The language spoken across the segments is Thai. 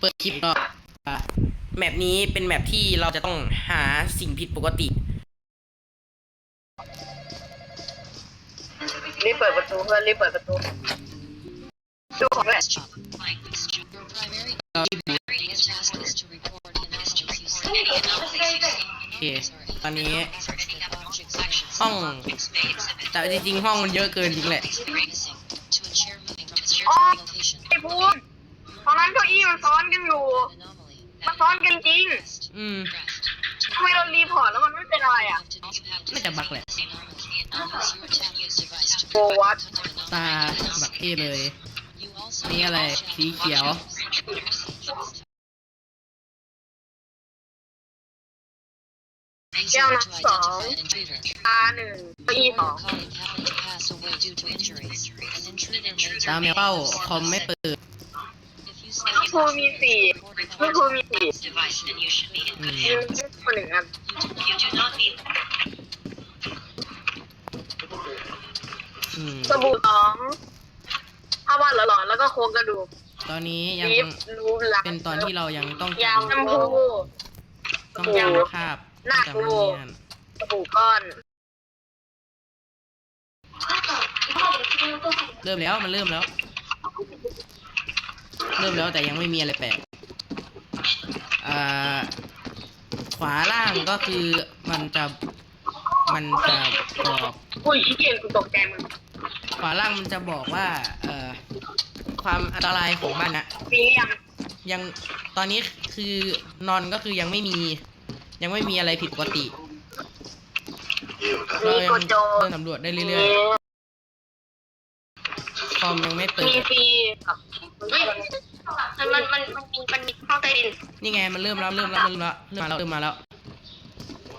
เปิดคลิปก็อะแมปนี้เป็นแมปที่เราจะต้องหาสิ่งผิดปกติ รีบเปิดประตูเพื่อนรีบเปิดประตูดูของแหละ Your primary เรา task is to report an object you see. Any anomalies you see โอเคตอนนี้ concerning object sections ห้อง of objects may exhibit แต่จริงๆห้องมันเยอะเกินจริงแหละ objects that are missing to ensure moving from its อ๋อ original location. ไอ้ภูมิ ตอนนั้นเก้าอี้มันซ้อนกันอยู่ An anomaly มันซ้อนกันจริง rest, อืม rest. ทำไมเรารีพอร์ตแล้วมันไม่เป็นอะไรอะ You have to, you have to น่าจะบักแหละ this anomaly and use your tap use device to For correct what? the anomaly. ตาบักเท่เลย You also นี่อะไร check สีเขียว Use แก้ว it น้ to ำสอง identify an intruder. ตาหนึ่งเก้าอี้สอง colleague happened to pass away due to injuries. An intruder may ตามแมวเป้า คอมไม่เปิด If you น้องภูมิมีสี่น้องภูมิมีสี่ device, then you should be อืมมีคนหนึ่งอัน You do not need อืมสบู่สองผ้าบ้านหลอนๆแล้วก็โครงกระดูกตอนนี้ยังลิฟต์รูหลังเป็นตอนที่เรายังต้องยาจำแชมพูต้องยางจำภาพหน้าจำกูนู่นนี่นั่นสบู่ก้อน เริ่มแล้วมันเริ่มแล้ว เริ่มแล้วแต่ยังไม่มีอะไรแปลกอ่าขวาล่างก็คือมันจะมันจะบอกอุ้ยอีเกียนกูตกใจมึงขวาล่างมันจะบอกว่า เอ่อ ความอันตรายของมันอะมีหรือยังยังตอนนี้คือนอนก็คือยังไม่มี ยังไม่มีอะไรผิดปกติเรามียัโกงโจเดินสำรวจได้เรื่อยๆคอมยังไม่เปิมีดฟรีกับ มันมันมันมันมีมันมีห้องใต้ดินนี่ไงมันเริ่มแล้วเริ่มแล้วเริ่มแล้วเริ่มมาแล้วเริ่มมาแล้ว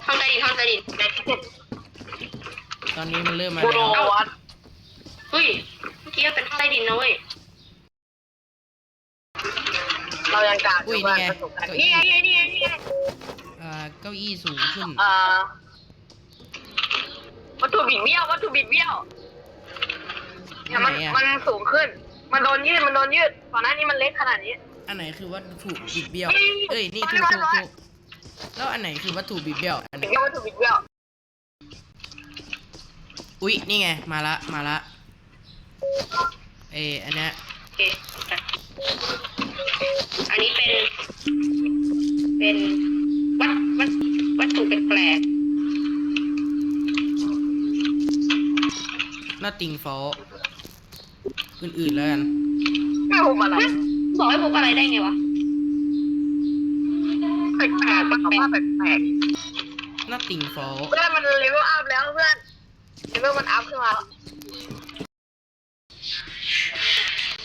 ห้องใต้ดินห้องใต้ดินในที่สุดตอนนี้มันเริ่มมากูโดแล้ว วัดเฮ้ยเมื่อกี้เป็นห้องใต้ดินนะเว้ยเรายังกาดอุ้ยว่านี่ไง ประสบการณ์นี่ไงนี่ไงนี่ไงนี่ไงเอ่อเก้าอี้สูงขึ้น เอ่อวัตถุบิดเบี้ยววัตถุบิดเบี้ยวเนี่ยมันไหนอะ มันสูงขึ้น มันโดนยืดมันโดนยืดก่อนหน้านี้มันเล็กขนาดนี้ อันไหนคือวัตถุบิดเบี้ยวนี่เอ้ยนี่ร้ถูอกยร้อยถูกถูกแล้วอันไหนคือวัตถุบิดเบี้ยวอันไหนถึงเรียกวัตถุบิดเบี้ยวอุ้ยนี่ไงมาละมาละเอออันเนี้ยโอเคอันนี้เป็น เป็นวัตวัตวัตถุแปลก nothing fault อื่นๆแล้วกันๆไม่รู้อะไรบอกให้พบอะไรได้ไงวะแปลกๆมันบอกว่าแปลก nothing fault ๆเพื่อนมันเลเวลอัพแล้วเพื่อนเลเวลมันอัพขึ้นมาแล้ว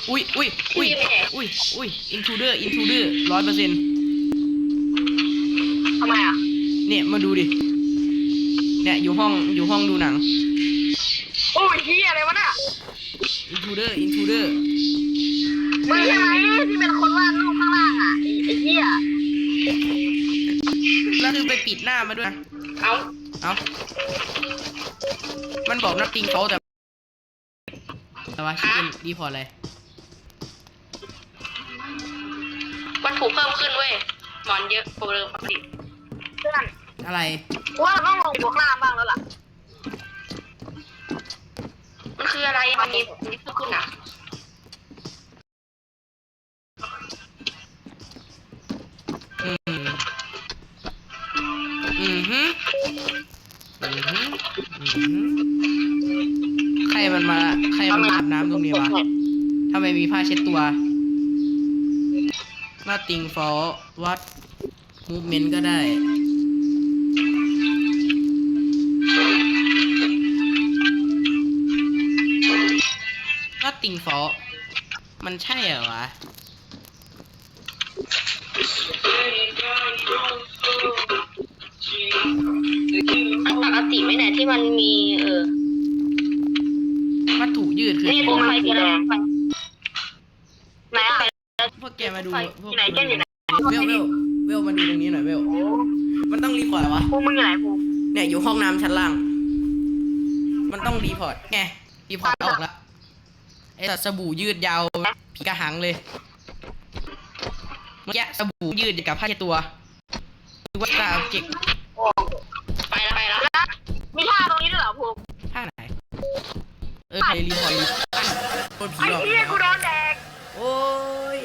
อุ้ยอุ้ยอุ้ยอุ้ยอุ้ย intruder intruder ร้อยเปอร์เซ็นต์ทำไมอะเนี่ยมาดูดิเนี่ยอยู่ห้องอยู่ห้องดูหนัง โอ้ยเฮียอะไรวะน่ะ intruder intruder มึงใช่ไหมที่เป็นคนวาดรูปข้างล่างอะไอ้ไอ้เฮียแล้วคือไปปิดหน้ามาด้วยนะเอ้าเอ้ามันบอก nothing fault แต่ แต่ว่าชื่อเป็นรีพอร์ตอะไรวัตถุเพิ่มขึ้นเว้ยหมอนเยอะโปรเดิมปกติเพื่อนอะไรว่าเราต้องลงบวกล่าง ใครมันมา ใครมันอาบน้ำตรงนี้วะทำไมมีผ้าเช็ดตัว nothing for what movement ก็ได้ nothing for มันใช่เหรอวะ ที่มันมี เออวัตถุยืดคือนี่สีโคมอะไฟไรสีแดงไหนอะพวกแกมาดูพวกที่ไหนเช่นอยู่ไหนเวลเวลเวลมาดูตรงนี้หน่อยเวลมันต้องรีพอร์ตเหรอวะภูมิมึงอยู่ไหนภูมิเนี่ยอยู่ห้องน้ำชั้นล่าง มันต้องรีพอร์ตไงรีพอร์ตออกแล้วไอ้ตัดสบู่ยืดยาวผีกระหังเลยเมื่อกี้สบู่ยืดกับผ้าเช็ดตัวนึกว่าตาเก็ก ไปแล้วไปแล้ว มีท่าตรงนี้ด้วยเหรอภูมิผ้าไหน เออใครรีพอร์ตรีโดนผีไอ้หลอกเหี้ยกูโดนแดก โอ้ย